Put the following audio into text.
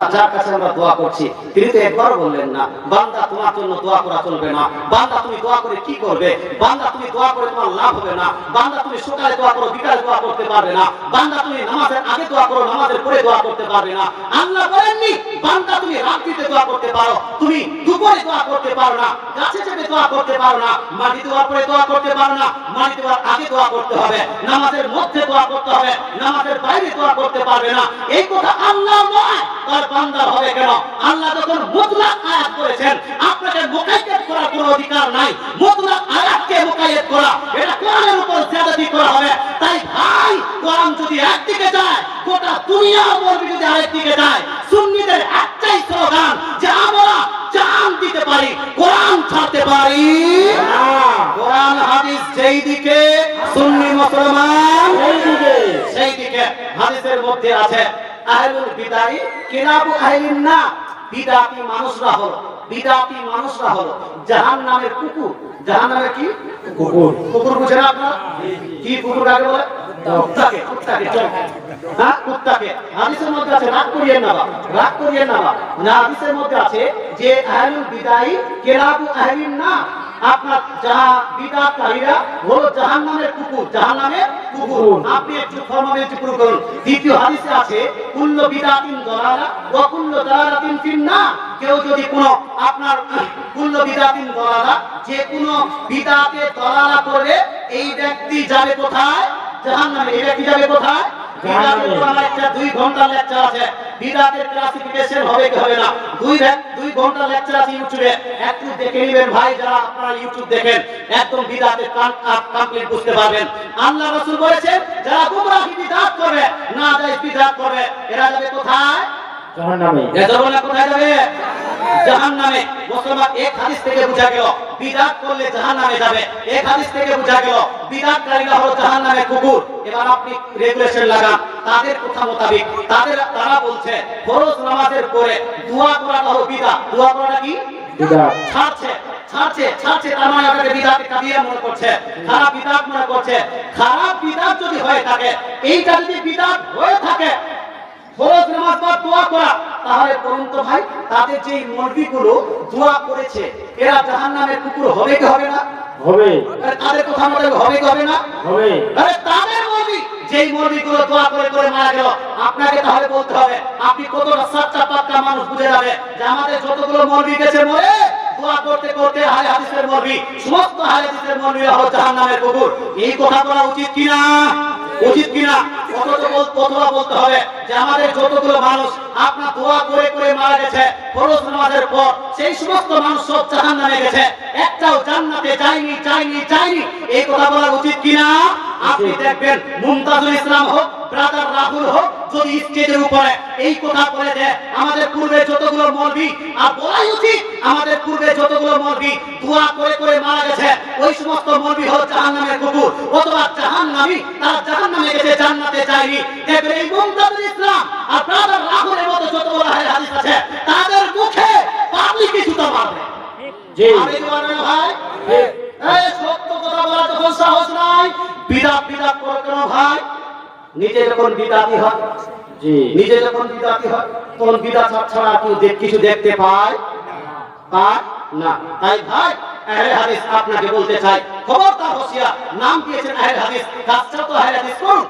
যার কাছে আমরা দোয়া করছি, তিনি তো একবার বললেন না, বান্দা তোমার জন্য দোয়া করা চলবে না, বান্দা তুমি দোয়া করে কি করবে, বান্দা তুমি দোয়া করে তোমার লাভ হবে না, বান্দা তুমি সকালে দোয়া করো, বিকালে দোয়া করতে পারবে না, বান্দা তুমি নামাজের আগে দোয়া করো, নামাজের পরে দোয়া করতে পারবে না, আল্লাহ বলেননি, বান্দা তুমি রাত্রিতে দোয়া করতে পারো, তুমি দুপুরে দোয়া করতে পারো না, গাছে চেপে দোয়া করতে পারো না মাটি দেওয়ার পরে দোয়া করতে পারো না মাটি দেওয়ার আগে দোয়া করতে হবে, নামাজের মধ্যে দোয়া করতে হবে, নামাজের বাইরে দোয়া করতে পারবে না, এই কথা আল্লাহ নয় তার বান্দার হবে কেন? আল্লাহ যখন মুতলাক আয়াত করেছেন আপনাকে মুকাইয়্যিদ করার কোনো অধিকার নাই। মুতলাক আয়াতকে মুকাইয়্যিদ করা এটা কোরআনের উপর জিয়াদতি করা হবে। তাই ভাই কোরআন যদি একদিকে যায় গোটা দুনিয়া মরবি যদি আরেকদিকে যায়। সুন্নিদের একটাই স্লোগান যে আমরা জান দিতে পারি কোরআন ছাড়তে পারি। কোরআন হাদিস যেই দিকে সুন্নি মুসলমান সেই দিকে হাদিসের মধ্যে আছে। আহলুল বিদাই কিরাবু আহলিন না বিদাতি মানুষরা হলো বিদাতি মানুষরা হলো জাহান্নামের কুকুর। জাহান্নামের কি? কুকুর। কুকুর বুঝেন আপনারা? কি কুকুর কাকে বলে কুত্তাকে কুত্তাকে হ্যাঁ কুত্তাকে। হাদিসের মধ্যে আছে রাগ করিয়েন না রাগ করিয়েন না না হাদিসের মধ্যে আছে যে আহলুল বিদাই কিরাবু আহলিন না আপনার যাহা বিদাতকারীরা হলো জাহান্নামের কুকুর জাহান্নামের কুকুর। আপনি একটু ফরমালিটি পুরো করুন। দ্বিতীয় হাদিসে আছে কুল্ল বিদাতিন দলালা ওয়া কুল্ল দালালাতিন ফিন্নার। কেউ যদি কোনো আপনার কুল্ল বিদাতিন দলালা যে কোনো বিদাতে দলালা করে এই ব্যক্তি যাবে কোথায়? জাহান্নামে। এই ব্যক্তি যাবে কোথায়? দুই ঘণ্টা লেকচার আছে। বিদাতের ক্লাসিফিকেশন হবে কি হবে না? দুই দুই ঘণ্টা লেকচার আছে ইউটিউবে একটু দেখে নেবেন ভাই যারা আপনারা ইউটিউব দেখেন একদম বিদাতের কমপ্লিট বুঝতে পারবেন। আল্লাহ রাসূল বলেছেন যারা গুমরাহি বিদাত করবে না যায় বিদাত করবে এরা যাবে কোথায়? জাহান্নামে। এজরওয়ালা কোথায় যাবে? জাহান্নামে মুসলমান এক হাদিস থেকে বোঝা গেল বিদাত করলে জাহান্নামে যাবে। এক হাদিস থেকে বোঝা গেল বিদাতকারীরা হলো জাহান্নামে কুকুর। এবার আপনি রেগুলেশন লাগান তাদের কথা মোতাবেক। তাদের তারা বলছে ফরজ নামাজের পরে দোয়া করাটা হলো বিদাত। দোয়া করাটা কি? বিদাত। ছাড়ছে ছাড়ছে ছাড়ছে তার মানে আপনাকে বিদাতে কাবিরা মনে করছে। খারাপ বিদাত মনে করছে। খারাপ বিদাত যদি হয়ে থাকে এইটা যদি বিদাত হয়ে থাকে ফরজ নামাজ বা দোয়া করা তাহলে বলুন তো ভাই তাদের যে মুরগিগুলো দোয়া করেছে এরা জাহান্নামের কুকুর হবে কি হবে না? হবে। আরে তাদের কথা মতো হবে কি হবে না? হবে। আরে তাদের মুরগি যেই মুরগিগুলো দোয়া করে করে মারা গেল আপনাকে তাহলে বলতে হবে আপনি কতটা সাতটা পাক্কা মানুষ বুঝে যাবে যে আমাদের যতগুলো মুরগি গেছে মরে দোয়া করতে করতে হালে হাদিসের মুরগি সমস্ত হালে হাদিসের মুরগি হলো জাহান্নামের কুকুর। এই কথা বলা উচিত কিনা? উচিত কিনা, অথচ বলতে হবে যে আমাদের যতগুলো মানুষ, আপনার দোয়া করে করে মারা গেছে, ফরজ নামাজের পর, সেই সমস্ত মানুষ সব গেছে। একটাও জান্নাতে যায়নি যায়নি যায়নি। এই কথা বলা উচিত কিনা? আপনি দেখবেন মুমতাজুল ইসলাম হোক, ব্রাদার রাহুল হোক, যদি স্টেজের উপরে এই কথা বলে দেয়, আমাদের পূর্বে যতগুলো মলবি, আর বলাই উচিত, আমাদের পূর্বে যতগুলো মলবি, দোয়া করে করে মারা গেছে ওই সমস্ত মলবি হল জাহান্নামের কুকুর অথবা জাহান্নামী তারা গেছে জান্নাতে যায়নি দেখবেন এই মুমতাজুল ইসলাম আর ব্রাদার রাহুলের মতো যতগুলো হাদিস আছে তাদের মুখে পাবলিক জুতা মারবে? জি। আমি ভাই? এই সত্য কথা বলা যখন সাহস নাই। বিদাত বিদাত করে কেন ভাই? নিজে যখন বিদাতি হয় জি। নিজে যখন বিদাতি হয় তখন বিদাত ছাড়া কেউ কিছু দেখতে পায়? পায় না। তাই ভাই আহলে হাদিস আপনাকে বলতে চাই খবরদার হোসিয়া নাম দিয়েছেন আহলে হাদিস কাজটা তো আহলে হাদিস করুন।